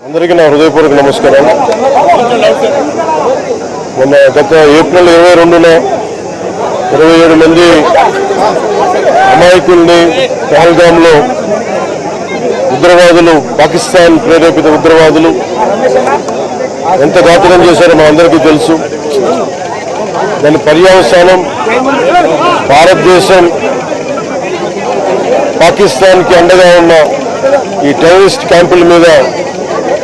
అందరికీ నా హృదయపూర్వక నమస్కారం. మొన్న గత ఏప్రిల్ ఇరవై రెండున ఇరవై ఏడు మంది అమాయకుల్ని పహల్గామ్లో ఉగ్రవాదులు పాకిస్తాన్ ప్రేరేపిత ఉగ్రవాదులు ఎంత ఘాతుకం చేశారో మా అందరికీ తెలుసు. దాని పర్యావసానం భారతదేశం పాకిస్తాన్కి అండగా ఉన్న ఈ టెర్రరిస్ట్ క్యాంపుల మీద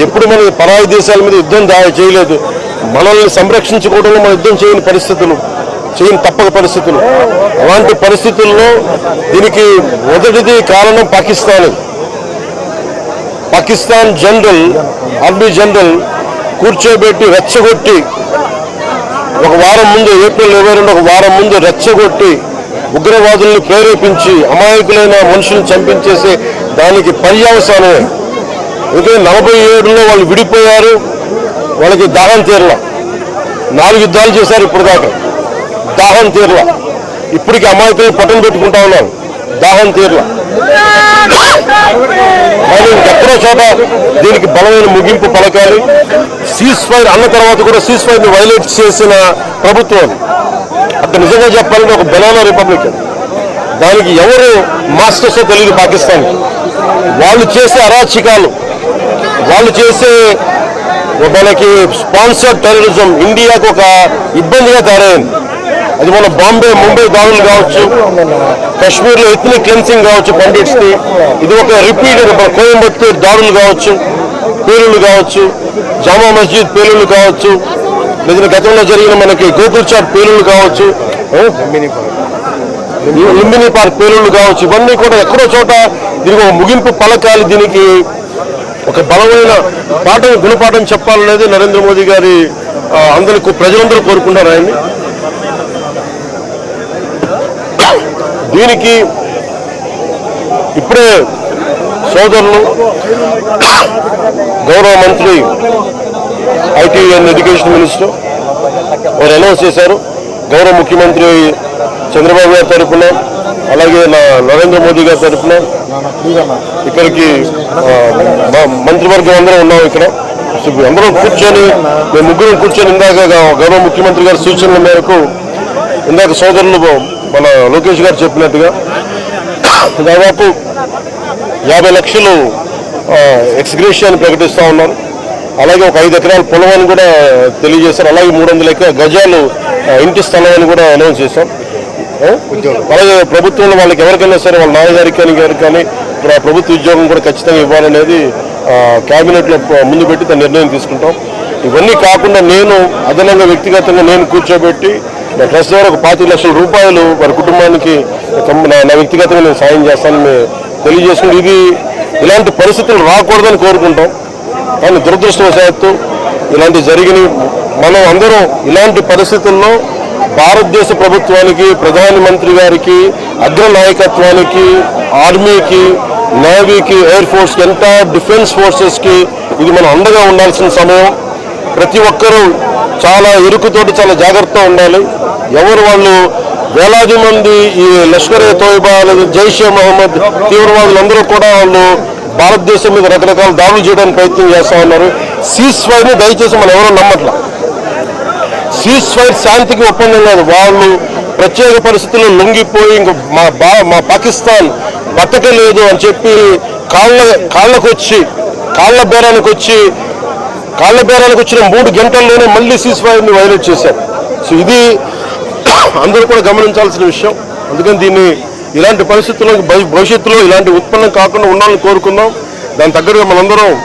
ఎప్పుడు మనం పరాయి దేశాల మీద యుద్ధం దా- చేయలేదు. మనల్ని సంరక్షించుకోవడంలో మన యుద్ధం చేయని పరిస్థితులు చేయని తప్పక పరిస్థితులు. అలాంటి పరిస్థితుల్లో దీనికి మొదటిది కారణం Pakistan. Pakistan general army general కూర్చోబెట్టి రెచ్చగొట్టి ఒక వారం ముందు ఏప్రిల్ ఇరవై రెండు ఒక వారం ముందు రెచ్చగొట్టి ఉగ్రవాదుల్ని ప్రేరేపించి అమాయకులైన మనుషులను చంపించేసే దానికి పర్యావసానమే. ఎందుకంటే నలభై ఏడులో వాళ్ళు విడిపోయారు. వాళ్ళకి దాహం తీరల. నాలుగు యుద్ధాలు చేశారు ఇప్పుడు దాకా దాహం తీరల. ఇప్పటికి అమాయకులు పట్టం పెట్టుకుంటా ఉన్నారు. దాహం తీరల. కానీ ఎక్కడో చోట దీనికి బలమైన ముగింపు పలకాలి. సీజ్ ఫైర్ అన్న తర్వాత కూడా సీజ్ ఫైర్ని వైలేట్ చేసిన ప్రభుత్వం అక్కడ నిజంగా చెప్పాలంటే ఒక బెనానా రిపబ్లిక్ అది. దానికి ఎవరు మాస్టర్స్ తెలియదు పాకిస్తాన్. వాళ్ళు చేసే అరాచకాలు వాళ్ళు చేసే మనకి స్పాన్సర్డ్ టెర్రరిజం ఇండియాకు ఒక ఇబ్బందిగా తయారైంది అది మన బాంబే ముంబై దాడులు కావచ్చు కాశ్మీర్లో ఎత్నిక్ క్లెన్సింగ్ కావచ్చు పండిట్స్ని ఇది ఒక రిపీటెడ్ కోయంబత్తూర్ దాడులు కావచ్చు పేలుళ్ళు కావచ్చు జామా మస్జిద్ పేలుళ్ళు కావచ్చు లేదా గతంలో జరిగిన మనకి గోకుల్చాట్ పేలుళ్ళు కావచ్చు లుంబిని పార్క్ పేలుళ్ళు కావచ్చు ఇవన్నీ కూడా ఎక్కడో చోట దీనికి ఒక ముగింపు పలకాలి దీనికి ఒక బలమైన పాఠం గుణపాఠం చెప్పాలనేది నరేంద్ర మోదీ గారి అందరికీ ప్రజలందరూ కోరుకుంటారు ఆయన్ని. దీనికి ఇప్పుడే సోదరులు గౌరవ మంత్రి ఐటీ అండ్ ఎడ్యుకేషన్ మినిస్టర్ వారు అనౌన్స్ చేశారు. గౌరవ ముఖ్యమంత్రి చంద్రబాబు గారి తరఫున అలాగే నా నరేంద్ర మోదీ గారి తరఫున ఇక్కడికి మా మంత్రివర్గం అందరం ఉన్నాం ఇక్కడ. అందరం కూర్చొని మేము ముగ్గురం కూర్చొని ఇందాక గౌరవ ముఖ్యమంత్రి గారి సూచనల మేరకు ఇందాక సోదరులు మన లోకేష్ గారు చెప్పినట్టుగా దాదాపు యాభై లక్షలు ఎక్స్గ్రేషియాన్ని ప్రకటిస్తూ ఉన్నారు. అలాగే ఒక ఐదు ఎకరాల పొలం అని కూడా తెలియజేశారు. అలాగే మూడు వందల ఎకరా గజాలు ఇంటి స్థలం అని కూడా అనౌన్స్ చేశాం. ఉద్యోగం. అలాగే ప్రభుత్వంలో వాళ్ళకి ఎవరికైనా సరే వాళ్ళ నాన్నగారికి కానీ గారికి కానీ ఇప్పుడు ప్రభుత్వ ఉద్యోగం కూడా ఖచ్చితంగా ఇవ్వాలనేది క్యాబినెట్లో ముందు పెట్టి దాని నిర్ణయం తీసుకుంటాం. ఇవన్నీ కాకుండా నేను అదనంగా వ్యక్తిగతంగా నేను కూర్చోబెట్టి నా ట్రస్ట్ ద్వారా ఒక పాతిక లక్షల రూపాయలు వారి కుటుంబానికి నా- నా వ్యక్తిగతంగా నేను సాయం చేస్తానని తెలియజేసుకుని ఇది ఇలాంటి పరిస్థితులు రాకూడదని కోరుకుంటాం. కానీ దురదృష్టవశాత్తు ఇలాంటివి జరిగినవి మనం అందరం ఇలాంటి పరిస్థితుల్లో భారతదేశ ప్రభుత్వానికి ప్రధానమంత్రి గారికి అగ్ర నాయకత్వానికి ఆర్మీకి నేవీకి ఎయిర్ ఫోర్స్కి ఎంత డిఫెన్స్ ఫోర్సెస్కి ఇది మనం అండగా ఉండాల్సిన సమయం. ప్రతి ఒక్కరూ చాలా ఎరుకుతోటి చాలా జాగ్రత్తగా ఉండాలి. ఎవరు వాళ్ళు వేలాది మంది ఈ లష్కర్ ఏ తోయిబా లేదా జైషే మహమ్మద్ తీవ్రవాదులందరూ కూడా వాళ్ళు భారతదేశం మీద రకరకాల దాడులు చేయడానికి ప్రయత్నం చేస్తా ఉన్నారు. సీజ్ ఫైర్ని దయచేసి మనం ఎవరో నమ్మట్లా. సీజ్ ఫైర్ శాంతికి ఒప్పందం కాదు. వాళ్ళు ప్రత్యేక పరిస్థితుల్లో లొంగిపోయి ఇంక మా బా మా పాకిస్తాన్ బతకలేదు అని చెప్పి కాళ్ళ కాళ్ళకు వచ్చి కాళ్ళ బేరానికి వచ్చి కాళ్ళ బేరానికి వచ్చిన మూడు గంటల్లోనే మళ్ళీ సీజ్ ఫైర్ని వైలేట్ చేశారు. సో ఇది అందరూ కూడా గమనించాల్సిన విషయం. అందుకని దీన్ని ఇలాంటి పరిస్థితుల్లో భవి- భవిష్యత్తులో ఇలాంటి ఉత్పన్నం కాకుండా ఉండాలని కోరుకుందాం. దాని తగ్గట్టుగా మనందరం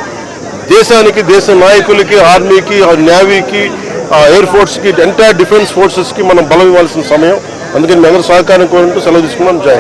దేశానికి దేశ నాయకులకి ఆర్మీకి నేవీకి ఎయిర్ ఫోర్స్కి ఎంటైర్ డిఫెన్స్ ఫోర్సెస్కి మనం బలం ఇవ్వాల్సిన సమయం. అందుకని మీ అందరూ సహకారం కోరుకుంటూ సెలవు తీసుకున్నాం జాయిన్